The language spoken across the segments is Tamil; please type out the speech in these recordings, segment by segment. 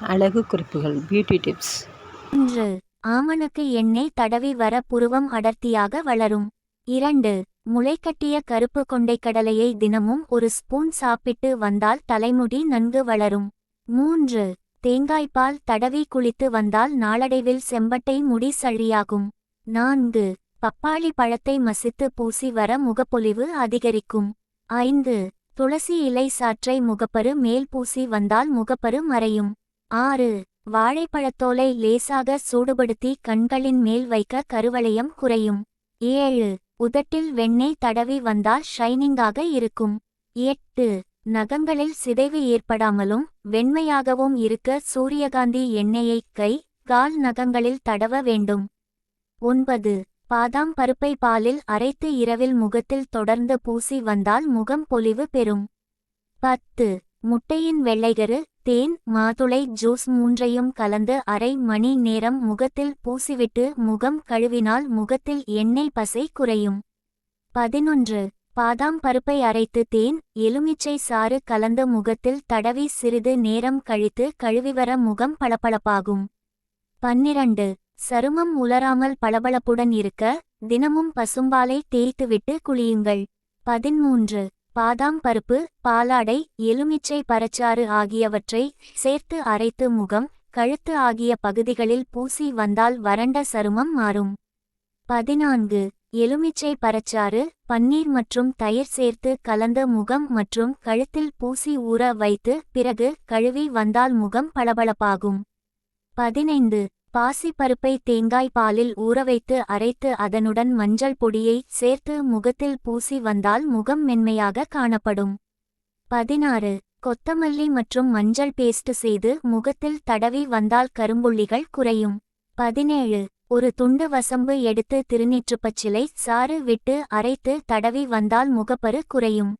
அழகு குறிப்புகள் பியூட்டி டிப்ஸ் ஒன்று ஆமணக்கு எண்ணெய் தடவி வர புருவம் அடர்த்தியாக வளரும். இரண்டு முளைக்கட்டிய கருப்பு கொண்டைக்கடலையை தினமும் ஒரு ஸ்பூன் சாப்பிட்டு வந்தால் தலைமுடி நன்கு வளரும். மூன்று தேங்காய்பால் தடவி குளித்து வந்தால் நாளடைவில் செம்பட்டை முடி சழியாகும் நான்கு பப்பாளி பழத்தை மசித்து பூசி வர முகப்பொலிவு அதிகரிக்கும். ஐந்து துளசி இலை சாற்றை முகப்பரு மேல் பூசி வந்தால் முகப்பரு மறையும். ஆறு. வாழைப்பழத்தோலை லேசாக சூடுபடுத்தி கண்களின் மேல் வைக்க கருவளையம் குறையும். ஏழு. உதட்டில் வெண்ணெய் தடவி வந்தால் ஷைனிங்காக இருக்கும். எட்டு. நகங்களில் சிதைவு ஏற்படாமலும் வெண்மையாகவும் இருக்க சூரியகாந்தி எண்ணெயை கை கால் நகங்களில் தடவ வேண்டும். ஒன்பது. பாதாம் பருப்பை பாலில் அரைத்து இரவில் முகத்தில் தொடர்ந்து பூசி வந்தால் முகம் பொலிவு பெறும். பத்து. முட்டையின் வெள்ளைகரு தேன் மாதுளை ஜூஸ் மூன்றையும் கலந்து அரை மணி நேரம் முகத்தில் பூசிவிட்டு முகம் கழுவினால் முகத்தில் எண்ணெய் பசை குறையும். பதினொன்று. பாதாம் பருப்பை அரைத்து தேன் எலுமிச்சை சாறு கலந்து முகத்தில் தடவி சிறிது நேரம் கழித்து கழுவிவர முகம் பளபளப்பாகும். பன்னிரண்டு. சருமம் உலராமல் பளபளப்புடன் இருக்க தினமும் பசும்பாலை தேய்த்துவிட்டு குளியுங்கள். பதிமூன்று. பாதாம் பருப்பு பாலாடை எலுமிச்சை பரச்சாறு ஆகியவற்றை சேர்த்து அரைத்து முகம் கழுத்து ஆகிய பகுதிகளில் பூசி வந்தால் வறண்ட சருமம் மாறும். பதினான்கு. எலுமிச்சை பரச்சாறு பன்னீர் மற்றும் தயிர் சேர்த்து கலந்த முகம் மற்றும் கழுத்தில் பூசி ஊற வைத்து பிறகு கழுவி வந்தால் முகம் பளபளப்பாகும். பதினைந்து. பாசி பருப்பை தேங்காய் பாலில் ஊறவைத்து அரைத்து அதனுடன் மஞ்சள் பொடியை சேர்த்து முகத்தில் பூசி வந்தால் முகம் மென்மையாக காணப்படும். பதினாறு. கொத்தமல்லி மற்றும் மஞ்சள் பேஸ்ட் செய்து முகத்தில் தடவி வந்தால் கரும்புள்ளிகள் குறையும். பதினேழு. ஒரு துண்டு வசம்பு எடுத்து திருநீற்றுப்பச்சிலை சாறு விட்டு அரைத்து தடவி வந்தால் முகப்பரு குறையும்.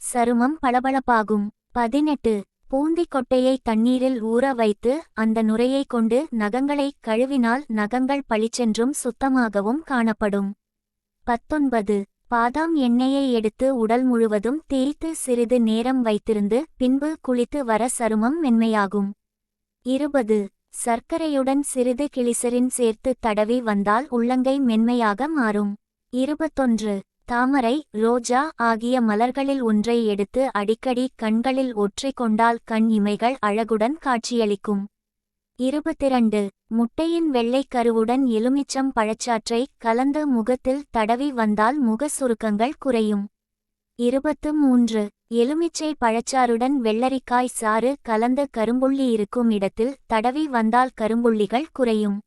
சருமம் பளபளப்பாகும். பதினெட்டு. பூந்திக் கொட்டையை தண்ணீரில் ஊற வைத்து அந்த நுரையை கொண்டு நகங்களை கழுவினால் நகங்கள் பளிச்சென்றும் சுத்தமாகவும் காணப்படும். பத்தொன்பது. பாதாம் எண்ணெயை எடுத்து உடல் முழுவதும் தேய்த்து சிறிது நேரம் வைத்திருந்து பின்பு குளித்து வர சருமம் மென்மையாகும். இருபது. சர்க்கரையுடன் சிறிது கிளிசரின் சேர்த்து தடவி வந்தால் உள்ளங்கை மென்மையாக மாறும். இருபத்தொன்று. தாமரை ரோஜா ஆகிய மலர்களில் ஒன்றை எடுத்து அடிக்கடி கண்களில் ஒற்றை கொண்டால் கண் இமைகள் அழகுடன் காட்சியளிக்கும். இருபத்திரண்டு. முட்டையின் வெள்ளைக் கருவுடன் எலுமிச்சம் பழச்சாற்றை கலந்து முகத்தில் தடவி வந்தால் முக சுருக்கங்கள் குறையும். இருபத்து மூன்று எலுமிச்சை பழச்சாறுடன் வெள்ளரிக்காய் சாறு கலந்து கரும்புள்ளி இருக்கும் இடத்தில் தடவி வந்தால் கரும்புள்ளிகள் குறையும்.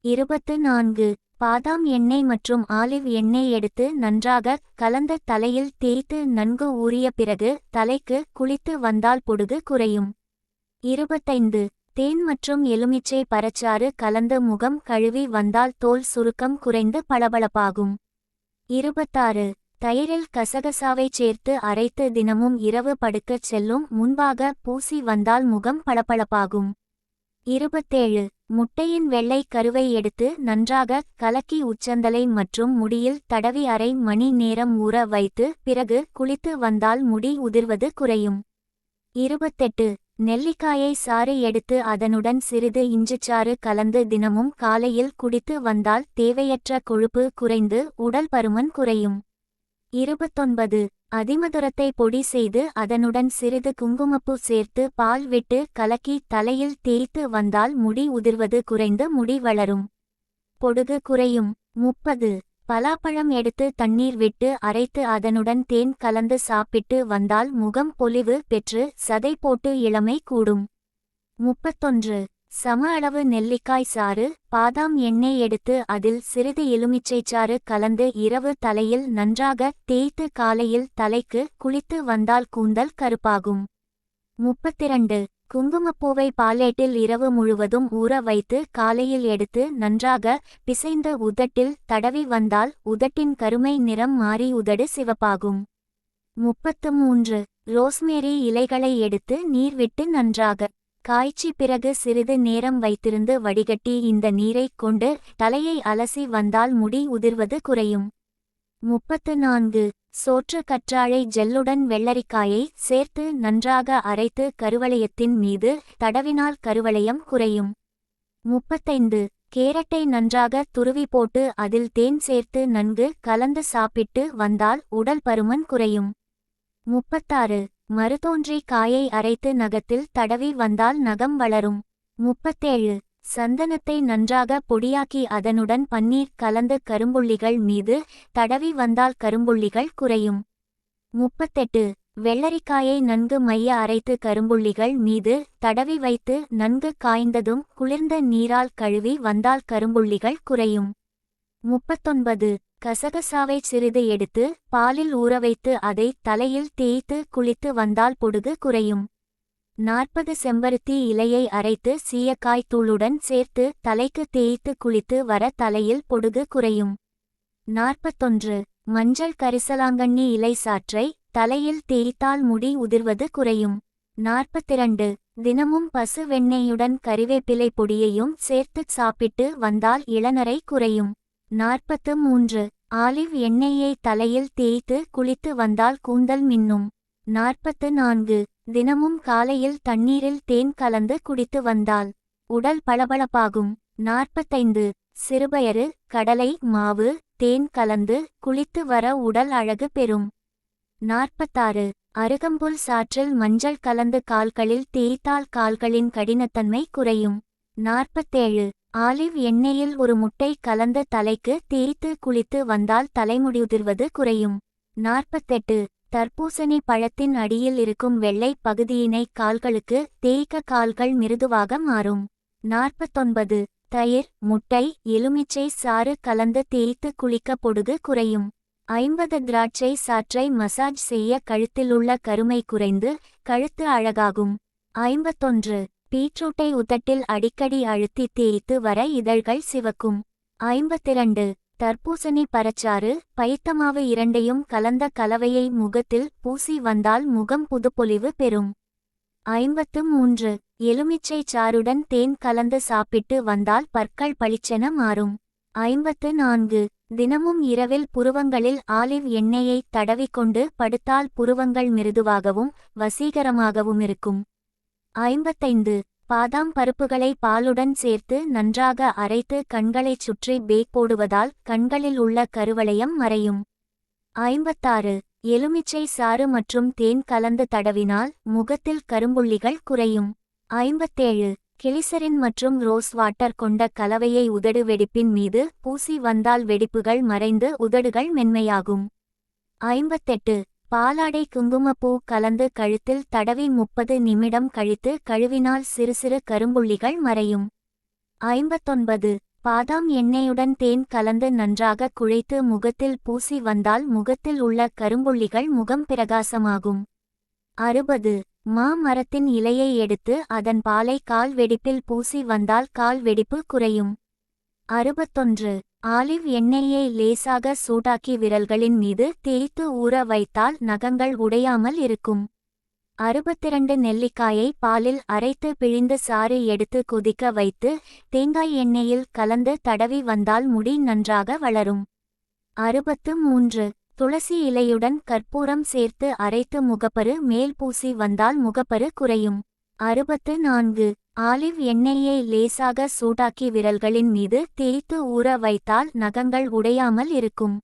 இருபத்து நான்கு. பாதாம் எண்ணெய் மற்றும் ஆலிவ் எண்ணெய் எடுத்து நன்றாக கலந்த தலையில் தேய்த்து நன்கு ஊறிய பிறகு தலைக்கு குளித்து வந்தால் பொடுகு குறையும். இருபத்தைந்து. தேன் மற்றும் எலுமிச்சை பரச்சாறு கலந்து முகம் கழுவி வந்தால் தோல் சுருக்கம் குறைந்து பளபளப்பாகும். இருபத்தாறு. தயிரில் கசகசாவைச் சேர்த்து அரைத்து தினமும் இரவு படுக்கச் செல்லும் முன்பாக பூசி வந்தால் முகம் பளபளப்பாகும். இருபத்தேழு. முட்டையின் வெள்ளை கருவை எடுத்து நன்றாக கலக்கி உச்சந்தலை மற்றும் முடியில் தடவி அரை மணி நேரம் ஊற வைத்து பிறகு குளித்து வந்தால் முடி உதிர்வது குறையும். இருபத்தெட்டு. நெல்லிக்காயை சாறு எடுத்து அதனுடன் சிறிது இஞ்சிச்சாறு கலந்து தினமும் காலையில் குடித்து வந்தால் தேவையற்ற கொழுப்பு குறைந்து உடல் பருமன் குறையும். இருபத்தொன்பது. அதிமதுரத்தை பொடி செய்து அதனுடன் சிறிது குங்குமப்பூ சேர்த்து பால் விட்டு கலக்கி தலையில் தேய்த்து வந்தால் முடி உதிர்வது குறைந்து முடி வளரும். பொடுகு குறையும். முப்பது. பலாப்பழம் எடுத்து தண்ணீர் விட்டு அரைத்து அதனுடன் தேன் கலந்து சாப்பிட்டு வந்தால் முகம் பொலிவு பெற்று சதை போட்டு இளமை கூடும். முப்பத்தொன்று. சம அளவு நெல்லிக்காய் சாறு பாதாம் எண்ணெய் எடுத்து அதில் சிறிது எலுமிச்சை சாறு கலந்து இரவு தலையில் நன்றாக தேய்த்து காலையில் தலைக்கு குளித்து வந்தால் கூந்தல் கருப்பாகும். முப்பத்திரண்டு. குங்குமப்பூவை பாலேட்டில் இரவு முழுவதும் ஊற வைத்து காலையில் எடுத்து நன்றாக பிசைந்த உதட்டில் தடவி வந்தால் உதட்டின் கருமை நிறம் மாறி உதடு சிவப்பாகும். முப்பத்து மூன்று. ரோஸ்மேரி இலைகளை எடுத்து நீர் விட்டு நன்றாக காய்ச்சி பிறகு சிறிது நேரம் வைத்திருந்து வடிகட்டி இந்த நீரைக் கொண்டு தலையை அலசி வந்தால் முடி உதிர்வது குறையும். முப்பத்து நான்கு சோற்று கற்றாழை ஜெல்லுடன் வெள்ளரிக்காயை சேர்த்து நன்றாக அரைத்து கருவளையத்தின் மீது தடவினால் கருவளையம் குறையும். முப்பத்தைந்து. கேரட்டை நன்றாக துருவி போட்டு அதில் தேன் சேர்த்து நன்கு கலந்து சாப்பிட்டு வந்தால் உடல் பருமன் குறையும். முப்பத்தாறு. மறுதோன்றி காயை அரைத்து நகத்தில் தடவி வந்தால் நகம் வளரும். முப்பத்தேழு. சந்தனத்தை நன்றாக பொடியாக்கி அதனுடன் பன்னீர் கலந்து கரும்புள்ளிகள் மீது தடவி வந்தால் கரும்புள்ளிகள் குறையும். முப்பத்தெட்டு. வெள்ளரிக்காயை நன்கு மைய அரைத்து கரும்புள்ளிகள் மீது தடவி வைத்து நன்கு காய்ந்ததும் குளிர்ந்த நீரால் கழுவி வந்தால் கரும்புள்ளிகள் குறையும். முப்பத்தொன்பது. கசகசாவை சிறிது எடுத்து பாலில் ஊறவைத்து அதை தலையில் தேய்த்து குளித்து வந்தால் பொடுகு குறையும். நாற்பது செம்பருத்தி இலையை அரைத்து சீயக்காய் தூளுடன் சேர்த்து தலைக்கு தேய்த்து குளித்து வர தலையில் பொடுகு குறையும். நாற்பத்தொன்று. மஞ்சள் கரிசலாங்கண்ணி இலை சாற்றை தலையில் தேய்த்தால் முடி உதிர்வது குறையும். நாற்பத்திரண்டு. தினமும் பசு வெண்ணெயுடன் கறிவேப்பிலை பொடியையும் சேர்த்துச் சாப்பிட்டு வந்தால் இளநரை குறையும். நாற்பத்து மூன்று ஆலிவ் எண்ணெயை தலையில் தேய்த்து குளித்து வந்தால் கூந்தல் மின்னும். நாற்பத்து நான்கு தினமும் காலையில் தண்ணீரில் தேன் கலந்து குடித்து வந்தால் உடல் பளபளப்பாகும். நாற்பத்தைந்து. சிறுபயறு கடலை மாவு தேன் கலந்து குளித்து வர உடல் அழகு பெறும். நாற்பத்தாறு. அருகம்புல் சாற்றில் மஞ்சள் கலந்து கால்களில் தேய்த்தால் கால்களின் கடினத்தன்மை குறையும். நாற்பத்தேழு. ஆலிவ் எண்ணெயில் ஒரு முட்டை கலந்த தலைக்கு தேய்த்து குளித்து வந்தால் தலைமுடியுதிர்வது குறையும். நாற்பத்தெட்டு. தர்பூசணி பழத்தின் அடியில் இருக்கும் வெள்ளை பகுதியினை கால்களுக்கு தேய்க்க கால்கள் மிருதுவாக மாறும். நாற்பத்தொன்பது. தயிர் முட்டை எலுமிச்சை சாறு கலந்து தேய்த்து குளிக்க பொடுகு குறையும். ஐம்பது திராட்சை சாற்றை மசாஜ் செய்ய கழுத்திலுள்ள கருமை குறைந்து கழுத்து அழகாகும். ஐம்பத்தொன்று. பீட்ரூட்டை உதட்டில் அடிக்கடி அழுத்தி தேய்த்து வர இதழ்கள் சிவக்கும். ஐம்பத்திரண்டு. தர்பூசணி பரச்சாறு பைத்தமாவு இரண்டையும் கலந்த கலவையை முகத்தில் பூசி வந்தால் முகம் புதுப்பொலிவு பெறும். ஐம்பத்து மூன்று. எலுமிச்சை சாறுடன் தேன் கலந்து சாப்பிட்டு வந்தால் பற்கள் பளிச்சென மாறும். ஐம்பத்து நான்கு. தினமும் இரவில் புருவங்களில் ஆலிவ் எண்ணெயை தடவிக்கொண்டு படுத்தால் புருவங்கள் மிருதுவாகவும் வசீகரமாகவும் இருக்கும். ஐம்பத்தைந்து பாதாம் பருப்புகளை பாலுடன் சேர்த்து நன்றாக அரைத்து கண்களைச் சுற்றி பேக் போடுவதால் கண்களில் உள்ள கருவளையம் மறையும். ஐம்பத்தாறு எலுமிச்சை சாறு மற்றும் தேன் கலந்து தடவினால் முகத்தில் கரும்புள்ளிகள் குறையும். ஐம்பத்தேழு கிளிசரின் மற்றும் ரோஸ் வாட்டர் கொண்ட கலவையை உதடு வெடிப்பின் மீது பூசி வந்தால் வெடிப்புகள் மறைந்து உதடுகள் மென்மையாகும். ஐம்பத்தெட்டு பாலாடை குங்குமப்பூ கலந்து கழுத்தில் தடவி முப்பது நிமிடம் கழித்து கழுவினால் சிறு சிறு கரும்புள்ளிகள் மறையும். ஐம்பத்தொன்பது. பாதாம் எண்ணெயுடன் தேன் கலந்து நன்றாக குழைத்து முகத்தில் பூசி வந்தால் முகத்தில் உள்ள கரும்புள்ளிகள் முகம் பிரகாசமாகும். அறுபது. மா மரத்தின் இலையை எடுத்து அதன் பாலை கால் வெடிப்பில் பூசி வந்தால் கால் வெடிப்பு குறையும். அறுபத்தொன்று. ஆலிவ் எண்ணெயை லேசாக சூடாக்கி விரல்களின் மீது தேய்த்து ஊற வைத்தால் நகங்கள் உடையாமல் இருக்கும். அறுபத்திரண்டு நெல்லிக்காயை பாலில் அரைத்து பிழிந்து சாறு எடுத்து கொதிக்க வைத்து தேங்காய் எண்ணெயில் கலந்து தடவி வந்தால் முடி நன்றாக வளரும். அறுபத்து மூன்று. துளசி இலையுடன் கற்பூரம் சேர்த்து அரைத்து முகப்பரு மேல் பூசி வந்தால் முகப்பரு குறையும். அறுபத்து நான்கு. ஆலிவ் எண்ணெயை லேசாக சூடாக்கி விரல்களின் மீது தேய்த்து ஊற வைத்தால் நகங்கள் உடையாமல் இருக்கும்.